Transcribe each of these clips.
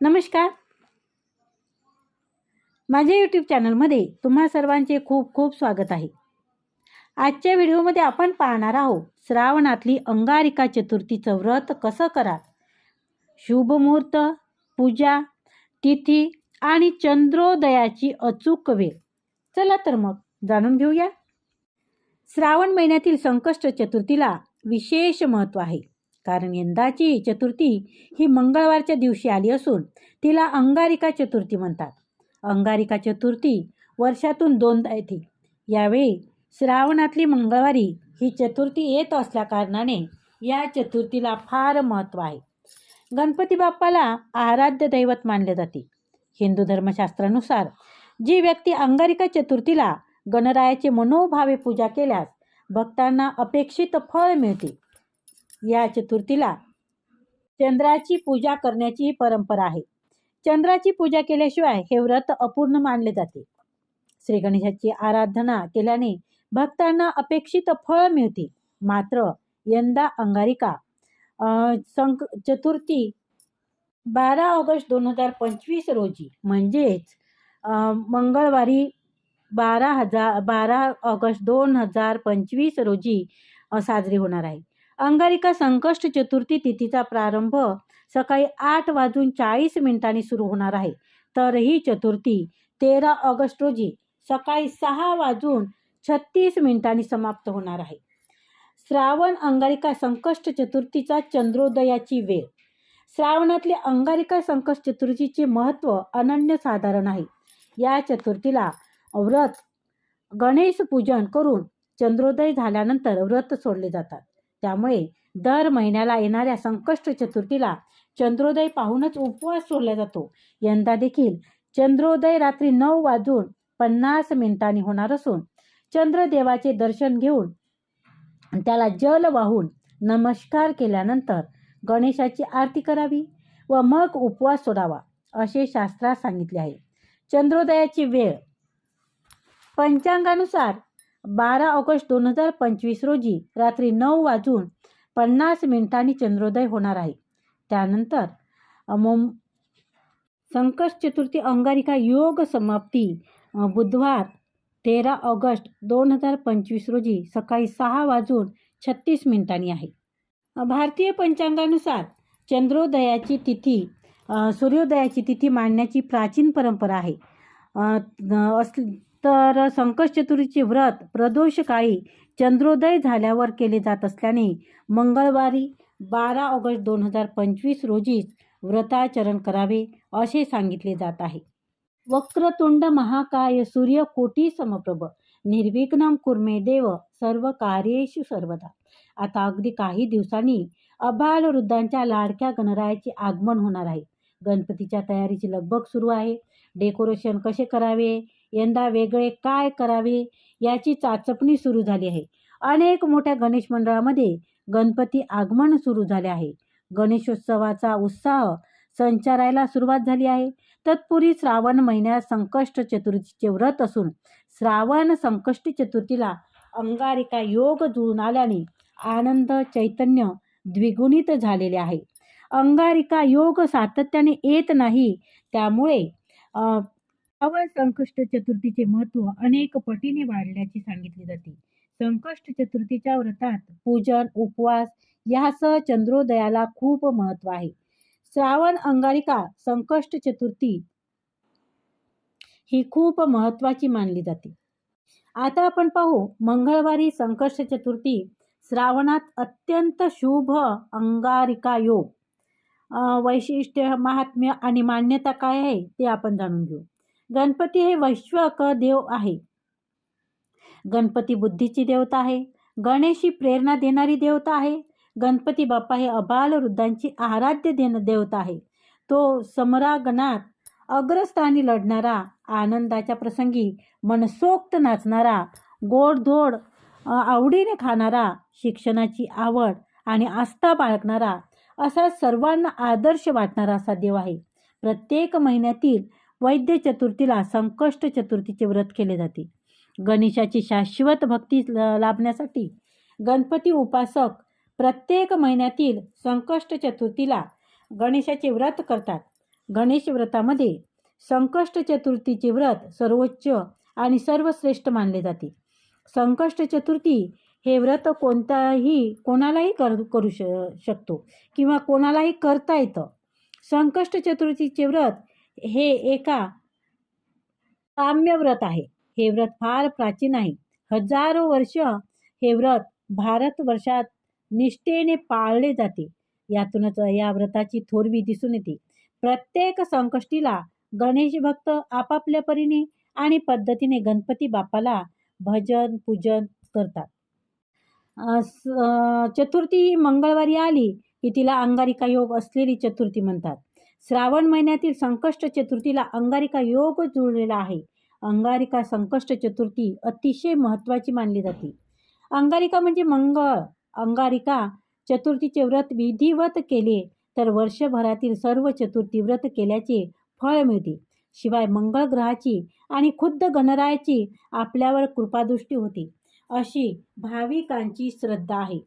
नमस्कार. माझ्या यूट्यूब चॅनलमध्ये तुम्हा सर्वांचे खूप खूप स्वागत आहे. आजच्या व्हिडिओमध्ये आपण पाहणार आहोत श्रावणातली अंगारिका चतुर्थीचं व्रत कसं करा शुभ मुहूर्त पूजा तिथी आणि चंद्रोदयाची अचूक वेळ. चला तर मग जाणून घेऊया. श्रावण महिन्यातील संकष्ट चतुर्थीला विशेष महत्त्व आहे. कारण यंदाची चतुर्थी ही मंगळवारच्या दिवशी आली असून तिला अंगारिका चतुर्थी म्हणतात. अंगारिका चतुर्थी वर्षातून दोनदा येते. यावेळी श्रावणातली मंगळवारी ही चतुर्थी येत असल्याकारणाने या चतुर्थीला फार महत्त्व आहे. गणपती बाप्पाला आराध्य दैवत मानले जाते. हिंदू धर्मशास्त्रानुसार जी व्यक्ती अंगारिका चतुर्थीला गणरायाचे मनोभावे पूजा केल्यास भक्तांना अपेक्षित फळ मिळते. या चतुर्थीला चंद्राची पूजा करण्याची परंपरा आहे. चंद्राची पूजा केल्याशिवाय हे व्रत अपूर्ण मानले जाते. श्री गणेशाची आराधना केल्याने भक्तांना अपेक्षित फळ मिळते. मात्र यंदा अंगारिका संक चतुर्थी बारा ऑगस्ट दोन हजार पंचवीस रोजी म्हणजेच मंगळवारी बारा हजार बारा ऑगस्ट दोन हजार पंचवीस रोजी साजरी होणार आहे. अंगारिका संकष्ट चतुर्थी तिथीचा प्रारंभ सकाळी आठ वाजून चाळीस मिनिटांनी सुरू होणार आहे. तर ही चतुर्थी तेरा ऑगस्ट रोजी सकाळी सहा वाजून छत्तीस मिनिटांनी समाप्त होणार आहे. श्रावण अंगारिका संकष्ट चतुर्थीचा चंद्रोदयाची वेळ. श्रावणातले अंगारिका संकष्ट चतुर्थीचे महत्त्व अनन्यसाधारण आहे. या चतुर्थीला व्रत गणेश पूजन करून चंद्रोदय झाल्यानंतर व्रत सोडले जातात. त्यामुळे दर महिन्याला येणाऱ्या संकष्ट चतुर्थीला चंद्रोदय पाहूनच उपवास सोडला जातो. यंदा देखील चंद्रोदय रात्री नऊ वाजून पन्नास मिनिटांनी होणार असून चंद्रदेवाचे दर्शन घेऊन त्याला जल वाहून नमस्कार केल्यानंतर गणेशाची आरती करावी व मग उपवास सोडावा असे शास्त्रात सांगितले आहे. चंद्रोदयाची वेळ पंचांगानुसार बारा ऑगस्ट दोन हजार पंचवीस रोजी रात्री नऊ वाजून पन्नास मिनिटांनी चंद्रोदय होणार आहे. त्यानंतर मुं संकष्ट चतुर्थी अंगारिका योग समाप्ती बुधवार तेरा ऑगस्ट दोन हजार पंचवीस रोजी सकाळी सहा वाजून छत्तीस मिनिटांनी आहे. भारतीय पंचांगानुसार चंद्रोदयाची तिथी सूर्योदयाची तिथी मांडण्याची प्राचीन परंपरा आहे. अस तर संकट चतुर्थीचे व्रत प्रदोष काळी चंद्रोदय झाल्यावर केले जात असल्याने मंगळवारी बारा ऑगस्ट दोन हजार पंचवीस रोजीच व्रताचरण करावे असे सांगितले जात आहे. वक्रतुंड महाकाय सूर्य कोटी समप्रभ निर्विघ्नम कुर्मे देव सर्व कार्येशु सर्वदा. आता अगदी काही दिवसांनी अबाल वृद्धांच्या लाडक्या गणरायाचे आगमन होणार आहे. गणपतीच्या तयारीची लगबग सुरू आहे. डेकोरेशन कसे करावे? यंदा वेगळे काय करावे याची चाचपणी सुरू झाली आहे. अनेक मोठ्या गणेश मंडळामध्ये गणपती आगमन सुरू झाले आहे. गणेशोत्सवाचा उत्साह संचारायला सुरुवात झाली आहे. तत्पूर्वी श्रावण महिन्यात संकष्ट चतुर्थीचे व्रत असून श्रावण संकष्ट चतुर्थीला अंगारिका योग जुळून आल्याने आनंद चैतन्य द्विगुणित झालेले आहे. अंगारिका योग सातत्याने येत नाही त्यामुळे यावर श्रावण संकष्ट चतुर्थीचे महत्त्व अनेक पटीने वाढल्याचे सांगितले जाते. संकष्ट चतुर्थीच्या व्रतात पूजन उपवास यासह चंद्रोदयाला खूप महत्त्व आहे. श्रावण अंगारिका संकष्ट चतुर्थी ही खूप महत्त्वाची मानली जाते. आता आपण पाहू मंगळवारी संकष्ट चतुर्थी श्रावणात अत्यंत शुभ अंगारिका योग. वैशिष्ट्य महात्म्य आणि मान्यता काय आहे ते आपण जाणून घेऊ. गणपती हे वैश्वक देव आहे. गणपती बुद्धीची देवता आहे. गणेश ही प्रेरणा देणारी देवता आहे. गणपती बाप्पा हे अबाल वृद्धांची आराध्य देण देवता आहे. तो समरागणात अग्रस्थानी लढणारा आनंदाच्या प्रसंगी मनसोक्त नाचणारा गोडधोड आवडीने खाणारा शिक्षणाची आवड आणि आस्था बाळगणारा असा सर्वांना आदर्श वाटणारा असा देव आहे. प्रत्येक महिन्यातील वैद्य चतुर्थीला संकष्ट चतुर्थीचे व्रत केले जाते. गणेशाची शाश्वत भक्ती ल- लाभण्यासाठी गणपती उपासक प्रत्येक महिन्यातील संकष्ट चतुर्थीला गणेशाचे व्रत करतात. गणेश व्रतामध्ये संकष्ट चतुर्थीचे व्रत सर्वोच्च आणि सर्वश्रेष्ठ मानले जाते. संकष्ट चतुर्थी हे व्रत कोणताही कोणालाही कर करू श शकतो किंवा कोणालाही करता येतं. संकष्ट चतुर्थीचे व्रत हे एका काम्य व्रत आहे. हे व्रत फार प्राचीन आहे. हजारो वर्ष हे व्रत भारतवर्षात निष्ठेने पाळले जाते. यातूनच या व्रताची थोरवी दिसून येते. प्रत्येक संकष्टीला गणेश भक्त आपापल्या परीने आणि पद्धतीने गणपती बाप्पाला भजन पूजन करतात. चतुर्थी ही मंगळवारी आली की तिला अंगारिका योग असलेली चतुर्थी म्हणतात. श्रावण महिन्यातील संकष्ट चतुर्थीला अंगारिका योग जुळलेला आहे. अंगारिका संकष्ट चतुर्थी अतिशय महत्त्वाची मानली जाते. अंगारिका म्हणजे मंगळ. अंगारिका चतुर्थीचे व्रत विधिवत केले तर वर्षभरातील सर्व चतुर्थी व्रत केल्याचे फळ मिळते. शिवाय मंगळ ग्रहाची आणि खुद्द गणरायाची आपल्यावर कृपादृष्टी होते. अशी भाविकांची श्रद्धा आहे.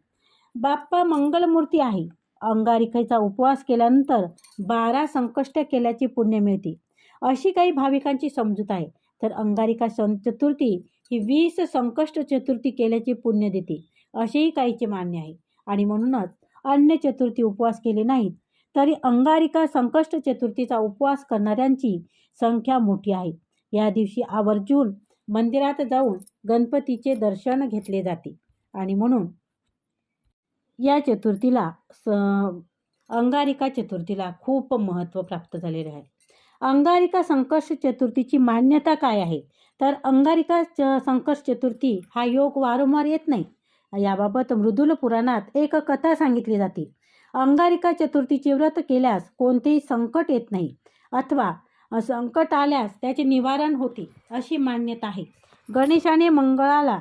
बाप्पा मंगलमूर्ती आहे. अंगारिकेचा उपवास केल्यानंतर बारा संकष्ट केल्याचे पुण्य मिळते. अशी काही भाविकांची समजूत आहे. तर अंगारिका सं चतुर्थी ही वीस संकष्ट चतुर्थी केल्याचे पुण्य देते. असेही काहीचे मान्य आहे. आणि म्हणूनच अन्य चतुर्थी उपवास केले नाहीत तरी अंगारिका संकष्ट चतुर्थीचा उपवास करणाऱ्यांची संख्या मोठी आहे. या दिवशी आवर्जून मंदिरात जाऊन गणपतीचे दर्शन घेतले जाते. आणि म्हणून या चतुर्थीला स अंगारिका चतुर्थीला खूप महत्त्व प्राप्त झालेले आहे. अंगारिका संकष्ट चतुर्थीची मान्यता काय आहे? तर अंगारिका च संकष्ट चतुर्थी हा योग वारंवार येत नाही. याबाबत मृदुल पुराणात एक कथा सांगितली जाते. अंगारिका चतुर्थीचे व्रत केल्यास कोणतेही संकट येत नाही अथवा संकट आल्यास त्याचे निवारण होते अशी मान्यता आहे. गणेशाने मंगळाला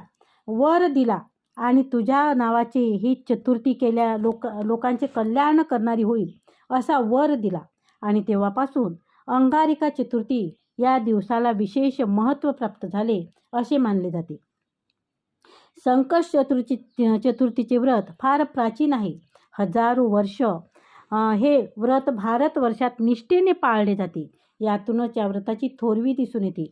वर दिला. आणि तुझ्या नावाची ही चतुर्थी केल्या लोक लोकांचे कल्याण करणारी होईल असा वर दिला. आणि तेव्हापासून अंगारिका चतुर्थी या दिवसाला विशेष महत्त्व प्राप्त झाले असे मानले जाते. संकष्ट चतुर्थी चतुर्थीचे व्रत फार प्राचीन आहे. हजारो वर्ष हे व्रत भारतवर्षात निष्ठेने पाळले जाते. यातूनच या व्रताची थोरवी दिसून येते.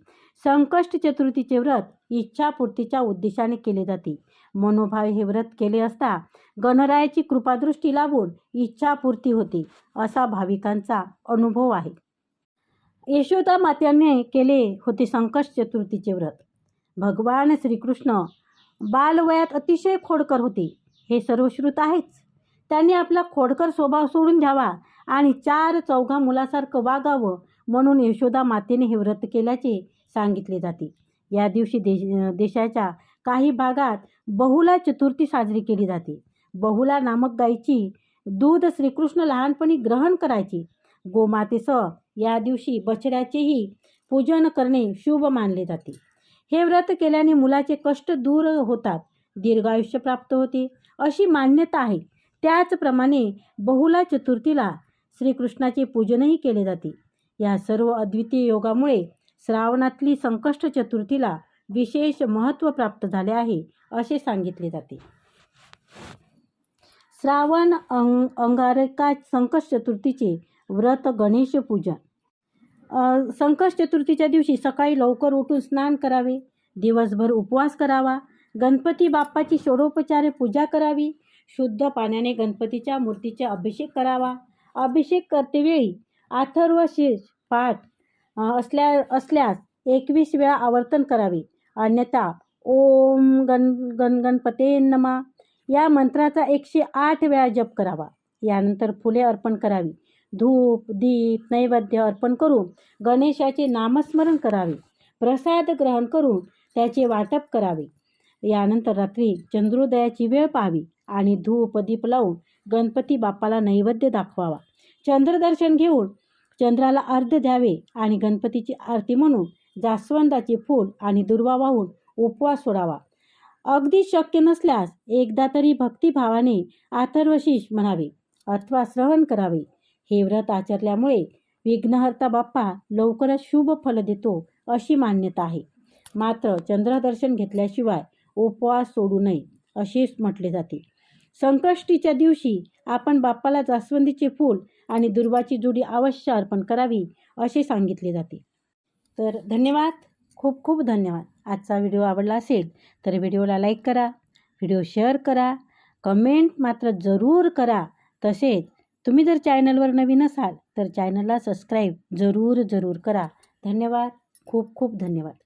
संकष्ट चतुर्थीचे व्रत इच्छापूर्तीच्या उद्देशाने केले जाते. मनोभाव हे व्रत केले असता गणरायाची कृपादृष्टी लाभून इच्छापूर्ती होते असा भाविकांचा अनुभव आहे. यशोदा मात्याने केले होते संकष्ट चतुर्थीचे व्रत. भगवान श्रीकृष्ण बालवयात अतिशय खोडकर होते. हे सर्वश्रुत आहेच. त्यांनी आपला खोडकर स्वभाव सोडून द्यावा आणि चार चौघा मुलासारखं वागावं म्हणून यशोदा मातेने हे व्रत केल्याचे सांगितले जाते. या दिवशी देश देशाच्या काही भागात बहुला चतुर्थी साजरी केली जाते. बहुला नामक गायीची दूध श्रीकृष्ण लहानपणी ग्रहण करायची. गोमातेसह या दिवशी बछड्याचेही पूजन करणे शुभ मानले जाते. हे व्रत केल्याने मुलाचे कष्ट दूर होतात दीर्घायुष्य प्राप्त होते अशी मान्यता आहे. त्याचप्रमाणे बहुला चतुर्थीला श्रीकृष्णाचे पूजनही केले जाते. या सर्व अद्वितीय योगामुळे श्रावणातली संकष्ट चतुर्थीला विशेष महत्त्व प्राप्त झाले आहे असे सांगितले जाते. श्रावण अंग अंगारका संकष्ट चतुर्थीचे व्रत गणेश पूजन. संकष्ट चतुर्थीच्या दिवशी सकाळी लवकर उठून स्नान करावे दिवसभर उपवास करावा गणपती बाप्पाची षोडोपचारे पूजा करावी शुद्ध पाण्याने गणपतीच्या मूर्तीचे अभिषेक करावा. अभिषेक करतेवेळी अथर्व शीर्ष पाठ असल्या असल्यास एकवीस वेळा आवर्तन करावे. अन्यथा ओम गण गण गणपते नमा. या मंत्राचा एकशे आठ वेळा जप करावा. यानंतर फुले अर्पण करावी. धूप दीप नैवेद्य अर्पण करून गणेशाचे नामस्मरण करावे. प्रसाद ग्रहण करून त्याचे वाटप करावे. यानंतर रात्री चंद्रोदयाची वेळ पाहावी आणि धूप दीप लावून गणपती बाप्पाला नैवेद्य दाखवावा. चंद्रदर्शन घेऊन चंद्राला अर्ध द्यावे आणि गणपतीची आरती म्हणून जास्वंदाचे फूल आणि दुर्वा वाहून उपवास सोडावा. अगदी शक्य नसल्यास एकदा तरी भक्तिभावाने आथर्वशीष म्हणावे अथवा श्रवण करावे. हे व्रत आचरल्यामुळे विघ्नहर्ता बाप्पा लवकरच शुभ फल देतो अशी मान्यता आहे. मात्र चंद्रदर्शन घेतल्याशिवाय उपवास सोडू नये असेच म्हटले जाते. संकष्टीच्या दिवशी आपण बाप्पाला जास्वंदीचे फूल आणि दुर्वाची जुडी अवश्य अर्पण करावी असे सांगितले जाते. तर धन्यवाद. खूप खूप धन्यवाद. आजचा व्हिडिओ आवडला असेल तर व्हिडिओला लाईक करा व्हिडिओ शेअर करा कमेंट मात्र जरूर करा. तसेच तुम्ही जर चॅनलवर नवीन असाल तर चॅनलला सबस्क्राईब जरूर जरूर करा. धन्यवाद. खूप खूप धन्यवाद.